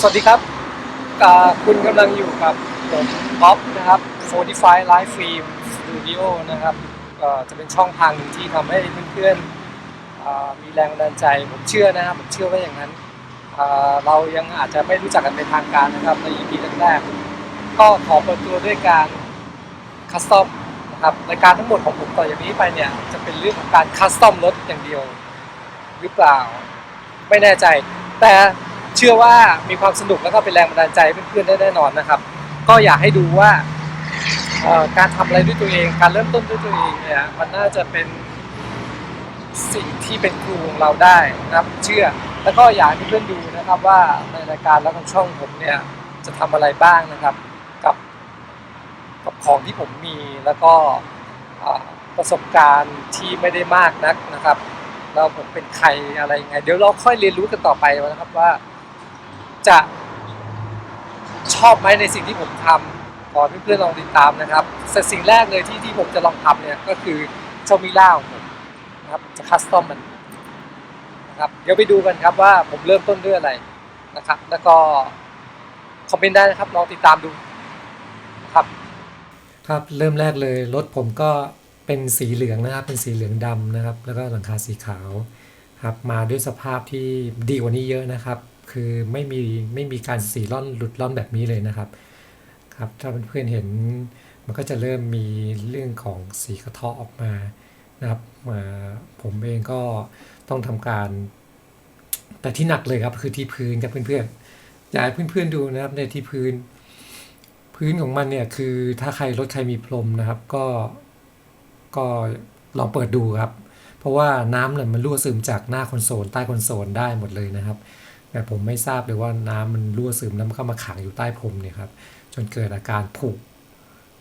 สวัสดีครับ คุณกำลังอยู่กับผมบ๊อบนะครับ45 Live Film Studio นะครับจะเป็นช่องทางหนึ่งที่ทำให้เพื่อนๆมีแรงบันดาลใจ ผมเชื่อนะครับผมเชื่อว่าอย่างนั้น เรายังอาจจะไม่รู้จักกันเป็นทางการนะครับใน EP แรกๆก็ขอเปิดตัวด้วยการคัสตอมนะครับรายการทั้งหมดของผมต่อจากนี้ไปเนี่ยจะเป็นเรื่องของการคัสตอมรถอย่างเดียวหรือเปล่าไม่แน่ใจ แต่ เชื่อว่ามีความสนุกแล้วก็เป็นแรงบันดาลใจให้เพื่อนๆได้แน่นอนนะครับ ก็อยากให้ดูว่าการทำอะไรด้วยตัวเอง การเริ่มต้นด้วยตัวเองเนี่ยมันน่าจะเป็นสิ่งที่เป็นครูของเราได้นะครับเชื่อ แล้วก็อยากให้เพื่อนดูนะครับว่าในรายการแล้วก็ช่องผมเนี่ยจะทำอะไรบ้างนะครับกับกับของที่ผมมีแล้วก็ประสบการณ์ที่ไม่ได้มากนักนะครับแล้วผมเป็นใครอะไรยังไง เดี๋ยวเราค่อยเรียนรู้กันต่อไปนะครับว่า จะชอบไหมในสิ่งที่ผมทำขอเพื่อนๆลองติดตามนะครับแต่สิ่งแรกเลยที่ที่ผมจะลองทำเนี่ยก็คือเจ้ามิล่าของผมนะครับจะคัสตอมมันนะครับเดี๋ยวไปดูกันครับว่าผมเริ่มต้นด้วยอะไรนะครับ แล้วก็คอมเมนต์ได้นะครับลองติดตามดูครับ ครับเริ่มแรกเลยรถผมก็เป็นสีเหลืองนะครับ เป็นสีเหลืองดำนะครับ แล้วก็หลังคาสีขาวครับมาด้วยสภาพที่ดีกว่านี้เยอะนะครับ คือไม่มีไม่มีการสีร่อนหลุดร่อนแบบนี้เลยนะครับครับถ้าเพื่อนเห็นมันก็จะเริ่มมีเรื่องของสีกระเทาะออกมานะครับมาผมเองก็ต้องทำการ แต่ที่หนักเลยครับคือที่พื้นครับเพื่อนๆอยากให้เพื่อนๆดูนะครับในที่พื้น พื้นของมันเนี่ยคือถ้าใครรถใครมีพรมนะครับก็ก็ลองเปิดดูครับ เพราะว่าน้ำเนี่ยมันรั่วซึมจากหน้าคอนโซลใต้คอนโซลได้หมดเลยนะครับ แต่ผมไม่ทราบเลยว่าน้ำมันรั่วซึมแล้วมันเข้ามาขังอยู่ใต้พรมเนี่ยครับ จนเกิดอาการผุ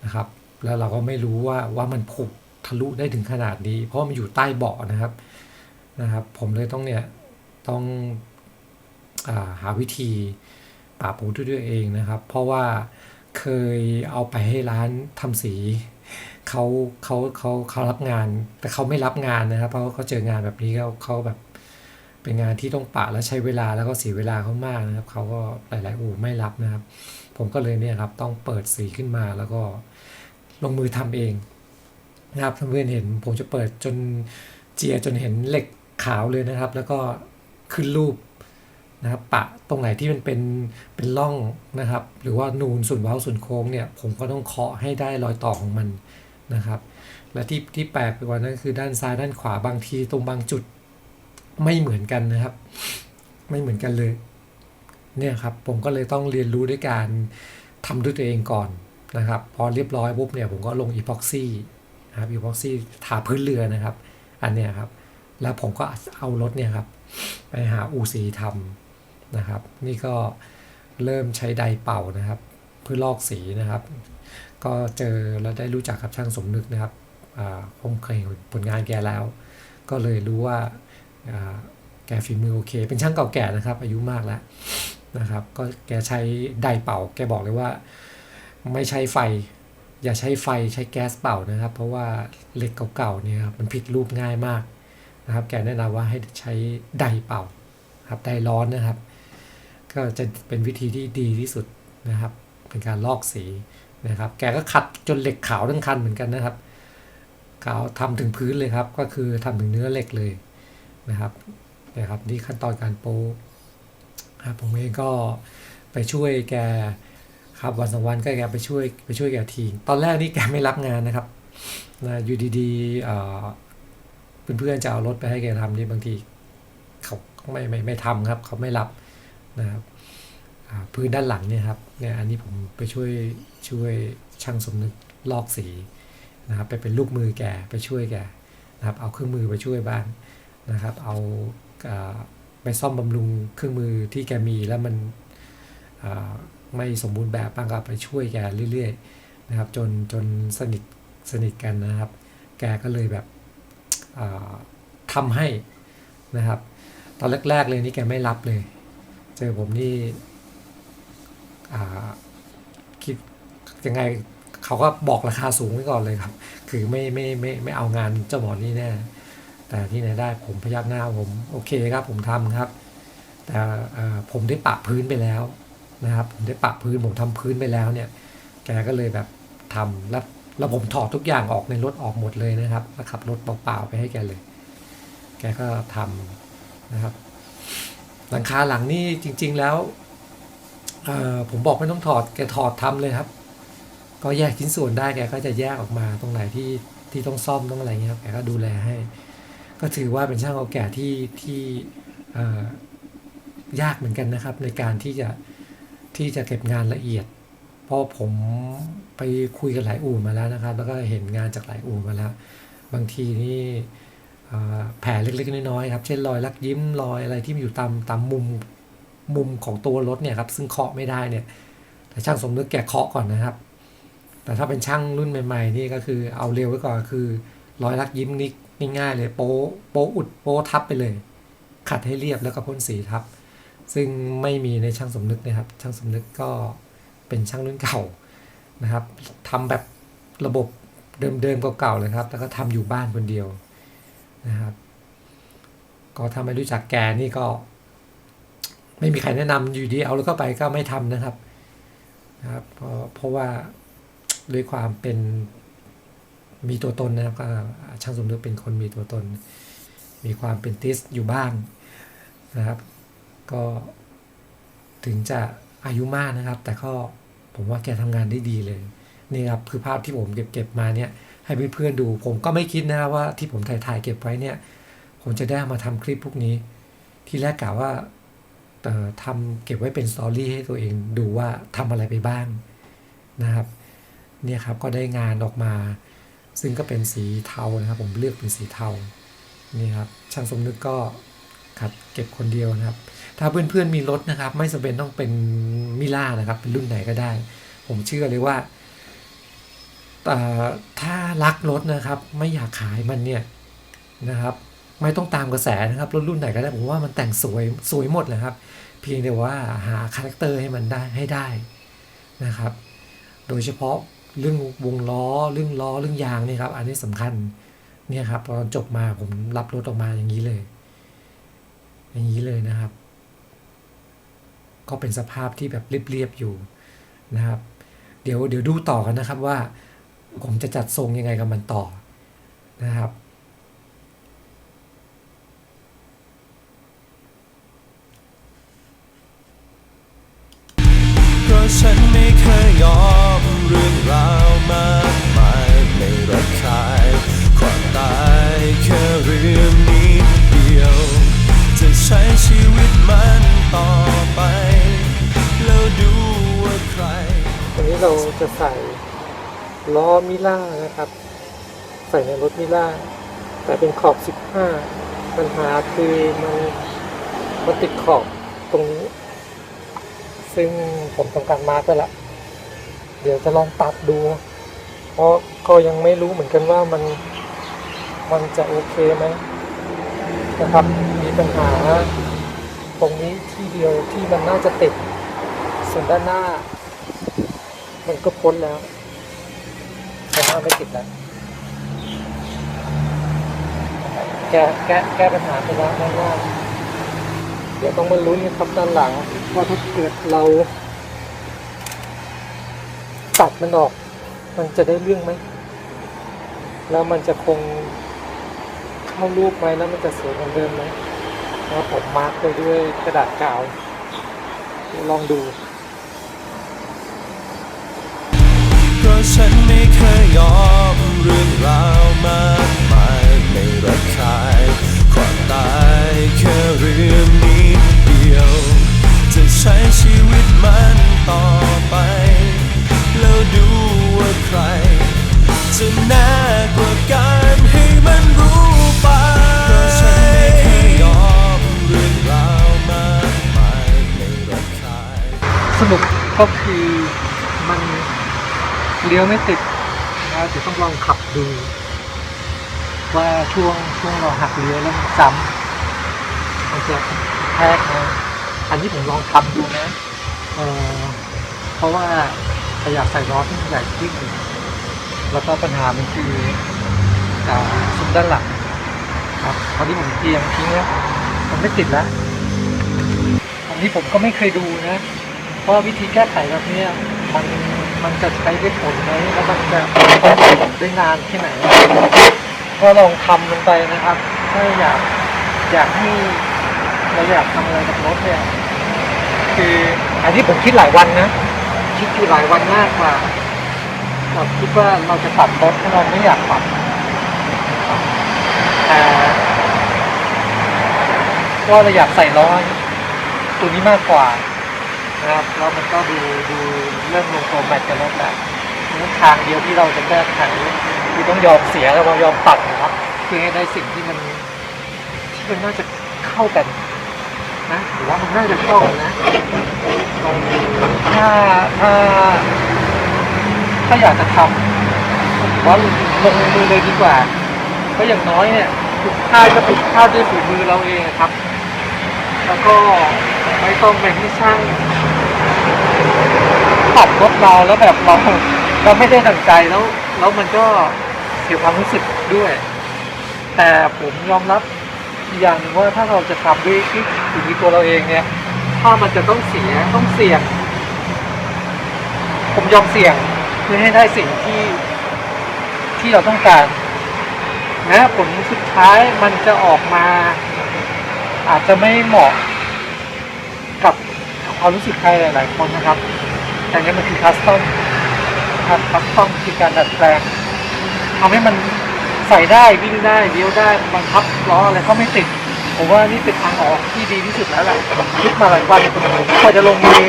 นะครับ แล้วเราก็ไม่รู้ว่าว่ามันผุทะลุได้ถึงขนาดนี้ เพราะมันอยู่ใต้เบาะนะครับนะครับ ผมเลยต้องเนี่ยต้องอาหาวิธีปราบปรุด้วยตัวเองนะครับ เพราะว่าเคยเอาไปให้ร้านทำสีเขาเขาเขาเขารับงาน แต่เขาไม่รับงานนะครับ เพราะเขาเจองานแบบนี้เขาเขาแบบ เป็นงานที่ต้องปะแล้วใช้เวลาแล้วก็เสียเวลาเขามากนะครับเขาก็หลาย ๆ อู่ไม่รับนะครับ ผมก็เลยเนี่ยครับต้องเปิดสีขึ้นมาแล้วก็ลงมือทำเองนะครับเพื่อนๆเห็นผมจะเปิดจนเจียจนเห็นเหล็กขาวเลยนะครับ แล้วก็ขึ้นรูปนะครับปะตรงไหนที่มันเป็นเป็นร่องนะครับ หรือว่านูนส่วนเว้าส่วนโค้งเนี่ย ผมก็ต้องเคาะให้ได้รอยต่อของมันนะครับ และที่ที่แปลกไปกว่านั้นคือด้านซ้ายด้านขวาบางทีตรงบางจุด ไม่เหมือนกันนะครับ ไม่เหมือนกันเลย เนี่ยครับ ผมก็เลยต้องเรียนรู้ด้วยการทำด้วยตัวเองก่อนนะครับ พอเรียบร้อยปุ๊บเนี่ยผมก็ลงอีพ็อกซี่นะครับอีพ็อกซี่ทาพื้นเรือนะครับ อันเนี้ยครับ แล้วผมก็เอารถเนี่ยครับ ไปหาอูสีทำนะครับ นี่ก็เริ่มใช้ไดเป่านะครับ เพื่อลอกสีนะครับ ก็เจอแล้วได้รู้จักกับช่างสมนึกนะครับผมเคยเห็นผลงานแกแล้ว ก็เลยรู้ว่า แกฝีมือโอเค เป็นช่างเก่าแก่นะครับ อายุมากแล้วนะครับ ก็แกใช้ไดเป่า แกบอกเลยว่าไม่ใช้ไฟ อย่าใช้ไฟใช้แก๊สเป่านะครับ เพราะว่าเหล็กเก่าๆเนี่ยครับมันผิดรูปง่ายมากนะครับ แกแนะนำว่าให้ใช้ไดเป่าครับไดร์ร้อนนะครับ ก็จะเป็นวิธีที่ดีที่สุดนะครับ เป็นการลอกสีนะครับ แกก็ขัดจนเหล็กขาวทั้งคันเหมือนกันนะครับขาวทำถึงพื้นเลยครับ ก็คือทำถึงเนื้อเหล็กเลย นะครับนะครับนี่ขั้นตอนการโป๊ครับผมเองก็ไปช่วยแกครับวันสองวันก็แกไปช่วยไปช่วยแกทีตอนแรกนี่แกไม่รับงานนะครับนะอยู่ดีๆเอ่อเพื่อนๆจะเอารถไปให้แกทำนี่บางทีเขาไม่ไม่ไม่ทำครับ เขาไม่รับนะครับพื้นด้านหลังเนี่ยครับเนี่ยอันนี้ผมไปช่วยช่วยช่างสมนึกลอกสีนะครับไปเป็นลูกมือแกไปช่วยแกนะครับเอาเครื่องมือไปช่วยบ้าง นะครับ เอาไปซ่อมบำรุงเครื่องมือที่แกมีแล้วมันไม่สมบูรณ์แบบบ้างก็ไปช่วยแกเรื่อยๆนะครับ จนจนสนิทสนิทกันนะครับ แกก็เลยแบบอ่าทำให้นะครับ ตอนแรกๆเลยนี่แกไม่รับเลย เจอผมนี่คิดยังไงเขาก็บอกราคาสูงไว้ก่อนเลยครับ คือไม่ไม่ไม่ไม่เอางานเจ้าหมอนี่แน่ แต่ที่ไหนได้ผมพยักหน้าผมโอเคครับผมทำครับ แต่ผมได้ปะพื้นไปแล้วนะครับ ผมได้ปะพื้นผมทำพื้นไปแล้วเนี่ย แกก็เลยแบบทำแล้วแล้วผมถอดทุกอย่างออกในรถออกหมดเลยนะครับแล้วขับรถเปล่าๆไปให้แกเลย แกก็ทำนะครับ หลังคาหลังนี่จริง ๆแล้วผมบอกไม่ต้องถอดแกถอดทำเลยครับ ก็แยกชิ้นส่วนได้แกก็จะแยกออกมาตรงไหนที่ที่ต้องซ่อมต้องอะไรเงี้ยครับแกก็ดูแลให้ ก็ถือว่าเป็นช่างเอาแก่ที่ที่ยากเหมือนกันนะครับ ในการที่จะที่จะเก็บงานละเอียด เพราะผมไปคุยกับหลายอู่มาแล้วนะครับ แล้วก็เห็นงานจากหลายอู่มาแล้ว บางทีนี่เอ่อแผลเล็กๆน้อยๆครับ เช่นรอยลักยิ้มรอยอะไรที่มันอยู่ตามตามมุมมุมของตัวรถเนี่ยครับ ซึ่งเคาะไม่ได้เนี่ย แต่ช่างสมนึกแกเคาะก่อนนะครับ แต่ถ้าเป็นช่างรุ่นใหม่ ๆ นี่ก็คือเอาเร็วไว้ก่อนคือรอยลักยิ้มนี่ ง่ายๆเลยโป๊ะโป๊ะอุดโป๊ะทับไปเลย ขัดให้เรียบแล้วก็พ่นสีทับ ซึ่งไม่มีในช่างสมนึกนะครับ ช่างสมนึกก็เป็นช่างรุ่นเก่านะครับทำแบบระบบเดิมๆเก่าๆเลยครับ แล้วก็ทำอยู่บ้านคนเดียวนะครับ ก็ถ้าไม่รู้จักแกนี่ก็ ไม่มีใครแนะนำอยู่ดีเอาแล้วก็ไปก็ไม่ทำนะครับนะครับเพราะเพราะว่าด้วยความเป็น มีตัวตนนะครับก็ช่างสมนึกเป็นคนมีตัวตน มีความเป็นติสอยู่บ้างนะครับ ก็ถึงจะอายุมากนะครับ แต่ก็ผมว่าแกทำงานได้ดีเลยนี่ครับคือภาพที่ผมเก็บเก็บมาเนี่ยให้เพื่อนๆดู ผมก็ไม่คิดนะว่าที่ผมถ่ายถ่ายเก็บไว้เนี่ย ผมจะได้มาทำคลิปพวกนี้ ที่แรกกะว่าเอ่ทำเก็บไว้เป็นสตอรี่ให้ตัวเองดูว่าทำอะไรไปบ้างนะครับ เนี่ยครับก็ได้งานออกมา ซึ่งก็เป็นสีเทานะครับผมเลือกเป็นสีเทานี่ครับช่างสมนึกก็ขัดเก็บคนเดียวนะครับ ถ้าเพื่อนๆมีรถนะครับ ไม่จำเป็นต้องเป็นมิล่านะครับ เป็นรุ่นไหนก็ได้ ผมเชื่อเลยว่าเอ่ถ้ารักรถนะครับ ไม่อยากขายมันเนี่ยนะครับ ไม่ต้องตามกระแสนะครับรถรุ่นไหนก็ได้ผมว่ามันแต่งสวยสวยหมดเลยครับ เพียงแต่ว่าหาคาแรคเตอร์ให้มันได้ให้ได้นะครับ โดยเฉพาะ เรื่องวงล้อเรื่องล้อเรื่องยางนี่ครับ อันนี้สำคัญเนี่ยครับตอนจบมาผมรับรถออกมาอย่างนี้เลย อย่างนี้เลยนะครับ ก็เป็นสภาพที่แบบเรียบๆอยู่นะครับ เดี๋ยวเดี๋ยวดูต่อกันนะครับว่า ผมจะจัดทรงยังไงกับมันต่อนะครับ นี้เราจะใส่ล้อมิล่านะครับ ใส่ในรถมิล่าแต่เป็นขอบ 15 ปัญหาคือมันมันติดขอบตรงนี้ ซึ่งผมต้องการมาร์กไปละ เดี๋ยวจะลองตัดดู เพราะก็ยังไม่รู้เหมือนกันว่ามันมันจะโอเคไหมนะครับ มีปัญหา ตรงนี้ที่เดียวที่มันน่าจะติดส่วนด้านหน้า มันก็พ้นแล้วแต่ว่าไม่ติดแล้วแก้แก้แก้ปัญหาไปแล้วง่ายๆเดี๋ยวต้องมาลุ้นนะครับด้านหลังว่าถ้าเกิดเรา ตัดมันออก มันจะได้เรื่องไหม แล้วมันจะคงเข้ารูปไหมแล้วมันจะสวยเหมือนเดิมไหมแล้วผมมาร์กไปด้วยกระดาษกาวลองดูะฉันไม่เคยยอมเรื่องราวมากมายไม่ระคายความตายแค่เรื่องนี้เดียว จะใช้ชีวิตมันต่อไป แล้วดูว่าใคร จะน่ากว่าการให้มันรู้ไปเพราะฉันไม่เคยยอมเรื่องราวมากมายไม่ระคายสรุปก็คือมัน เลี้ยวไม่ติดนะเดี๋ยวต้องลองขับดู ว่าช่วงช่วงเราหักเลี้ยวแล้วมันจำมันจะแทกนะอันนี้ผมลองทำดูนะเออเพราะว่าอยากใส่ล้อที่มันใหญ่ขึ้นแล้วก็ปัญหามันคือซุ้มด้านหลังครับตอนนี้ผมเตรียมทิ้งแล้วมันไม่ติดแล้วอันนี้ผมก็ไม่เคยดูนะ เพราะวิธีแก้ไขแบบนี้มัน มันจะใช้ได้ผลไหมแล้วมันจะได้นานแค่ไหน ก็ลองทำลงไปนะครับถ้าอยากอยากให้เราอยากทำอะไรกับรถเนี่ยคืออันนี้ผมคิดหลายวันนะ คิดอยู่หลายวันมากกว่าเราคิดว่าเราจะตัดรถถ้าเราไม่อยากตัดแต่ว่าเราอยากใส่ล้อตัวนี้มากกว่า นะครับ แล้วมันก็ดูดูเริ่มลงตัวแมทกับรถแหละนั้นทางเดียวที่เราจะแก้ไขคือต้องยอมเสียแล้วเรายอมตัดนะครับเพื่อให้ได้สิ่งที่มันที่มันน่าจะเข้ากันนะหรือว่ามันน่าจะเข้ากันนะลองถ้าถ้าถ้าอยากจะทำผมว่าลงมือเลยดีกว่าเพราะอย่างน้อยเนี่ยทุกค่ายก็ผิดพลาดด้วยฝีมือเราเองครับ แล้วก็ไม่ต้องไปให้ช่าง ปรับรถเราแล้วแบบเราเราไม่ได้ดังใจแล้ว แล้วมันก็เสียความรู้สึกด้วย แต่ผมยอมรับอย่างนึงว่าถ้าเราจะทำด้วยที่ฝีมือตัวเราเองเนี่ย ถ้ามันจะต้องเสียต้องเสี่ยง ผมยอมเสี่ยงเพื่อให้ได้สิ่งที่ที่เราต้องการนะผลสุดท้ายมันจะออกมา อาจจะไม่เหมาะกับความรู้สึกใครหลาย ๆ คนนะครับ แต่นี่มันคือคัสตอมครับคัสตอมคือการดัดแปลงทำให้มันใส่ได้วิ่งได้เลี้ยวได้บังคับล้ออะไรก็ไม่ติดผมว่านี่เป็นทางออกที่ดีที่สุดแล้วแหละคิดมาหลายวันกว่าจะลงมือ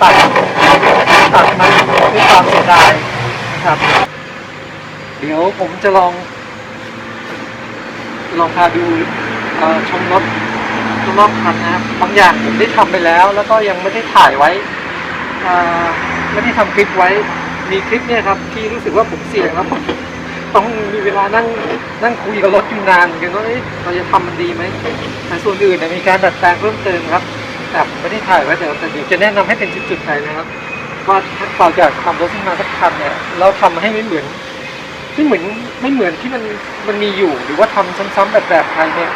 ตัดตัดมันด้วยความเสียดายนะครับ เดี๋ยวผมจะลอง ลองพาดูช่อชมรถ รอบคันนะครับบางอย่างผมได้ทำไปแล้ว แล้วก็ยังไม่ได้ถ่ายไว้อไม่ได้ทำคลิปไว้มีคลิปเนี่ยครับที่รู้สึกว่าผมเสี่ยงแล้วผมต้องมีเวลานั่งนั่งคุยกับรถอยู่นานกันว่าเราจะทำมันดีไหมแต่ส่วนอื่นเนี่ยมีการดัดแปลงเพิ่มเติมครับแต่ไม่ได้ถ่ายไว้แต่แต่เดี๋ยวจะแนะนำให้เป็นจุดๆไปนะครับว่าถ้าเราอยากทำรถขึ้นมาสักคันเนี่ยเราทำให้ไม่เหมือนไม่เหมือนไม่เหมือนที่มันมันมีอยู่หรือว่าทำซ้ำๆแบบแบบไทยเนี่ย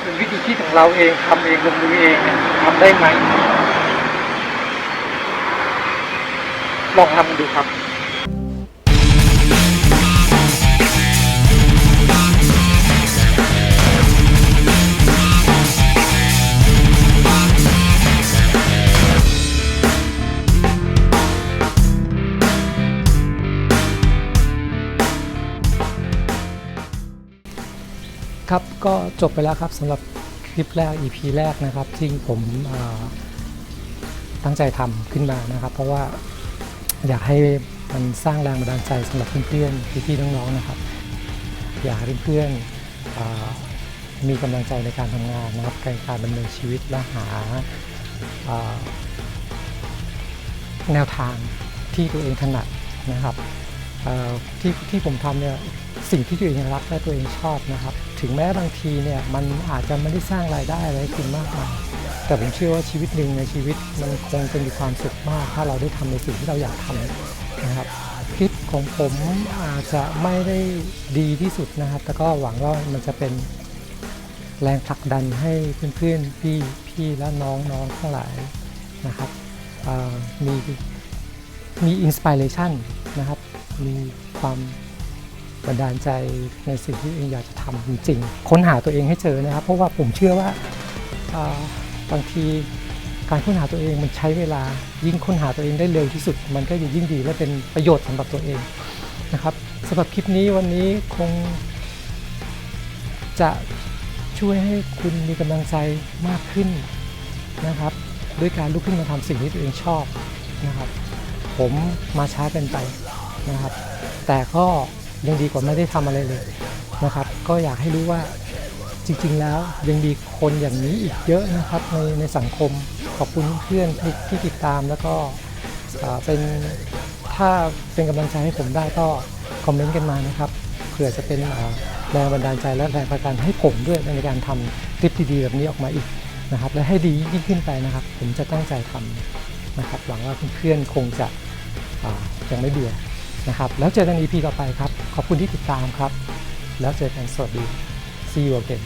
เป็นวิธีคิดของเราเองทำเองลงมือเองเนี่ยทำได้ไหม ลองทำดูครับ ก็จบไปแล้วครับสำหรับคลิปแรก EP แรกนะครับที่ผมตั้งใจทำขึ้นมานะครับ เพราะว่าอยากให้มันสร้างแรงบันดาลใจสำหรับเพื่อนๆพี่ๆน้องๆนะครับ อยากให้เพื่อนๆมีกำลังใจในการทำงานนะครับในการดำเนินชีวิตและหาแนวทางที่ตัวเองถนัดนะครับที่ที่ผมทำเนี่ยสิ่งที่ตัวเองรักและตัวเองชอบนะครับ ถึงแม้บางทีเนี่ยมันอาจจะไม่ได้สร้างรายได้อะไรให้คุณมากมายแต่ผมเชื่อว่าชีวิตหนึ่งในชีวิตมันคงจะมีความสุขมาก ถ้าเราได้ทำในสิ่งที่เราอยากทำนะครับคลิปของผมอาจจะไม่ได้ดีที่สุดนะครับ แต่ก็หวังว่ามันจะเป็นแรงผลักดันให้เพื่อนๆพี่พี่และน้องๆทั้งหลายนะครับมีมีอินสปิเรชันนะครับมีความ บันดาลใจในสิ่งที่เองอยากจะทำจริงๆค้นหาตัวเองให้เจอนะครับ เพราะว่าผมเชื่อว่าอ่าบางทีการค้นหาตัวเองมันใช้เวลายิ่งค้นหาตัวเองได้เร็วที่สุด มันก็จะยิ่งดีและเป็นประโยชน์สำหรับตัวเองนะครับสำหรับคลิปนี้วันนี้คงจะช่วยให้คุณมีกำลังใจมากขึ้นนะครับด้วยการลุกขึ้นมาทำสิ่งที่ตัวเองชอบนะครับ ผมมาช้าเป็นไปนะครับ แต่ก็ ยังดีกว่าไม่ได้ทำอะไรเลยนะครับ ก็อยากให้รู้ว่าจริงๆแล้วยังมีคนอย่างนี้อีกเยอะนะครับในในสังคมขอบคุณเพื่อนที่ที่ติดตามแล้วก็เป็นถ้าเป็นกำลังใจให้ผมได้ก็คอมเมนต์กันมานะครับเผื่อจะเป็นแรงบันดาลใจและแรงประกันให้ผมด้วยในการทำคลิปดีๆแบบนี้ออกมาอีกนะครับ และให้ดียิ่งขึ้นไปนะครับ ผมจะตั้งใจทำนะครับหวังว่าเพื่อนๆคงจะยังไม่เบื่อ นะครับ แล้วเจอกัน EP ต่อไปครับ ขอบคุณที่ติดตามครับ แล้วเจอกันสวัสดี see you again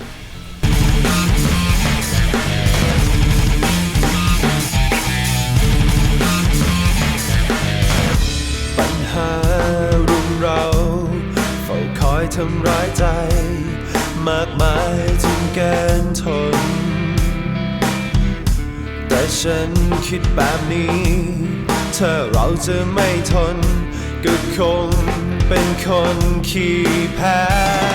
ปัญหารุมเราเฝ้าคอยทำร้ายใจ มากมายจนเกินทน แต่ฉันคิดแบบนี้ถ้าเราจะไม่ทน ก็คงเป็นคนขี้แพ้